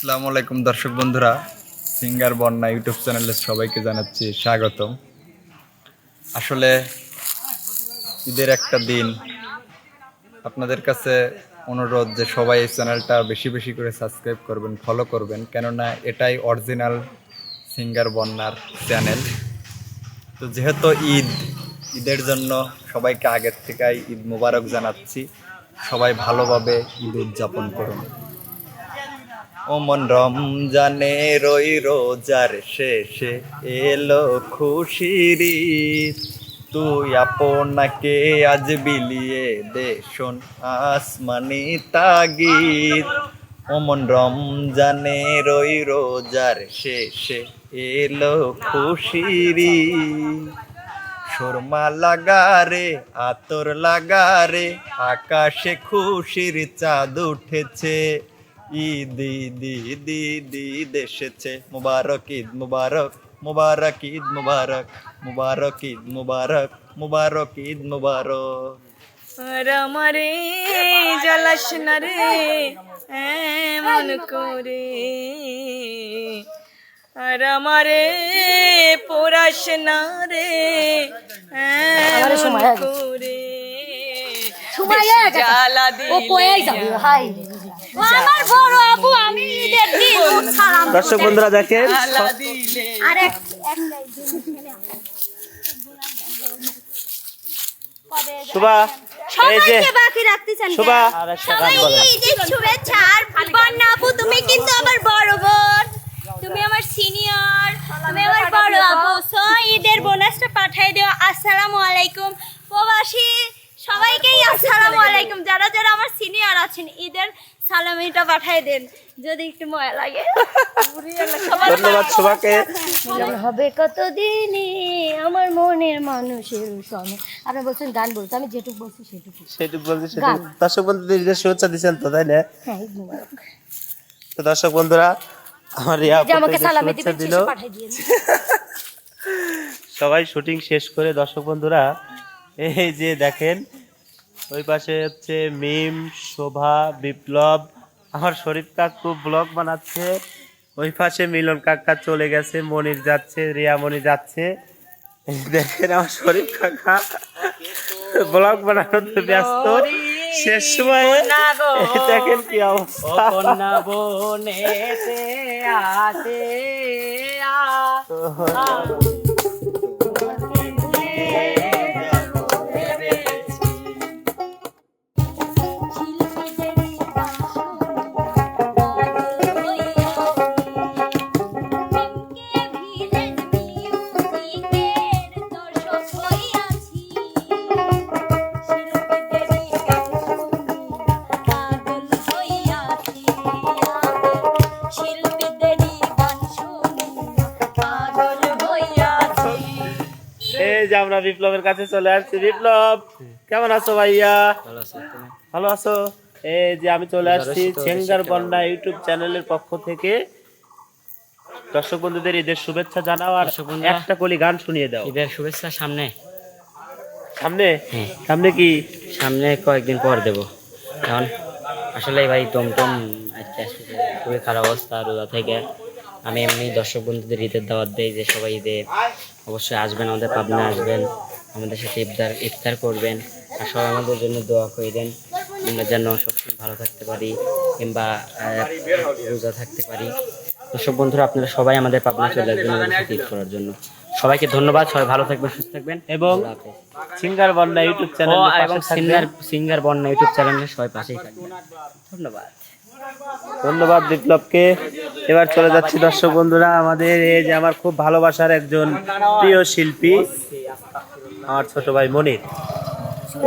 আসসালামু আলাইকুম দর্শক বন্ধুরা, সিঙ্গার বন্যা ইউটিউব চ্যানেলে সবাইকে জানাচ্ছি স্বাগতম। আসলে ঈদের একটা দিন, আপনাদের কাছে অনুরোধ যে সবাই এই চ্যানেলটা বেশি বেশি করে সাবস্ক্রাইব করবেন ফলো করবেন, কেননা এটাই অরিজিনাল সিঙ্গার বন্যার চ্যানেল। তো যেহেতু ঈদ, ঈদের জন্য সবাইকে আগের থেকেই ঈদ মোবারক জানাচ্ছি, সবাই ভালোভাবে ঈদ উদযাপন করুন। ওমন রমজানে রই রোজার শেষে এলো খুশির। তুই আপনাকে আজ বিলিয়ে দে শোন আসমানি তাগিদ ওমন রমজানে রই রোজার শেষে এলো খুশির। সুরমা লাগারে আতর লাগারে আকাশে খুশির চাঁদ উঠেছে ঈদ ঈদ ঈদ ঈদ ঈদ এসেছে। মুবারক ঈদ মুবারক মুবারক ঈদ মুবারক মুবারক ঈদ মুবারক মুবারক ঈদ মুবারক। আর আমারে জ্বালাস না রে এমন করে। আর আমারে পোড়াস না রে এমন করে। জ্বালা দিলে হাই আমার বড় আপু আমি ঈদের দিন। সালাম দর্শক বন্ধুরা দেখেন জ্বালা দিলে। শুভা এই যে সবাইকে বাকি রাখতেছেন শুভা কেন? আর একটা গান সবাই বলেন। ঈদের শুভেচ্ছা। আর বন্যা আপু তুমি কিন্তু আমার বড় বোন। তুমি আমার সিনিয়র। তুমি আমার বড় আপু। সো ঈদের বোনাসটা পাঠাই দিও। আসসালামু আলাইকুম। প্রবাসী সবাইকেই আসসালামু আলাইকুম। যারা যারা আমার আছেন ঈদের সালামিটা পাঠাই দেন যদি একটু ময়া লাগে। ধন্যবাদ শুভাকে হবে কতদিনে আমার মনের মানুষের সঙ্গে আপনি বলছেন গান বলতে আমি যেটুকু বলছি সেটুকু সেটুকু বলছি সেটুকু। দর্শক বন্ধুদের শুভেচ্ছা দিচ্ছেন তো তাই না? হ্যাঁ তো দর্শক বন্ধুরা আমার রিয়া যে আমাকে সালামি দিবেন পাঠাই দিয়েন সবাই শুটিং শেষ করে দর্শক বন্ধুরা এই যে দেখেন ওই পাশে হচ্ছে মিম, শোভা, বিপ্লব। আমার শরীফ কাকু ব্লগ বানাচ্ছে। ওই পাশে মিলন কাকা চলে গেছে, মনির যাচ্ছে রিয়া মনি যাচ্ছে দেখেন আমার শরীফ কাকা। ব্লগ বানানোতে ব্যস্ত। শেষ সময়ে দেখেন কি অবস্থা। যে আমরা বিপ্লবের কাছে চলে আসছি। বিপ্লব কেমন আছো ভাইয়া? ভালো আছো এই যে আমি চলে আসছি বন্যা ইউটিউব চ্যানেলের পক্ষ থেকে। দর্শক বন্ধুদের ঈদের শুভেচ্ছা জানাও আর একটা কলি গান শুনিয়ে দাও। ঈদের শুভেচ্ছা সামনে। সামনে? হ্যাঁ। সামনে কি? সামনে কয়েকদিন পর দেব। এখন আসলে ভাই টমটম আজকে খুবই খারাপ অবস্থা রোজা থেকে। আমি এমনি দর্শক বন্ধুদের ঈদের দাওয়াত দেই যে সবাই ঈদে অবশ্যই আসবেন আমাদের পাবনা আসবেন আমাদের সাথে ইফতার ইফতার করবেন। আর সবাই আমাদের জন্য দোয়া করে দেন। আমরা যেন সবসময় ভালো থাকতে পারি কিংবা রোজা থাকতে পারি। দর্শক বন্ধুরা আপনারা সবাই আমাদের পাবনা চলে আসবেন আমাদের সাথে ঈদ করার জন্য। সবাইকে ধন্যবাদ সবাই ভালো থাকবেন সুস্থ থাকবেন। এবং সিঙ্গার বন্যা ইউটিউব চ্যানেল এবং সিঙ্গার সিঙ্গার বন্যা ইউটিউব চ্যানেলের সবাই পাশেই থাকবেন। ধন্যবাদ। ধন্যবাদ বিপ্লবকে। এবার চলে যাচ্ছি দর্শক বন্ধুরা, আমাদের এই যে আমার খুব ভালোবাসার একজন প্রিয় শিল্পী, আমার ছোট ভাই মনির।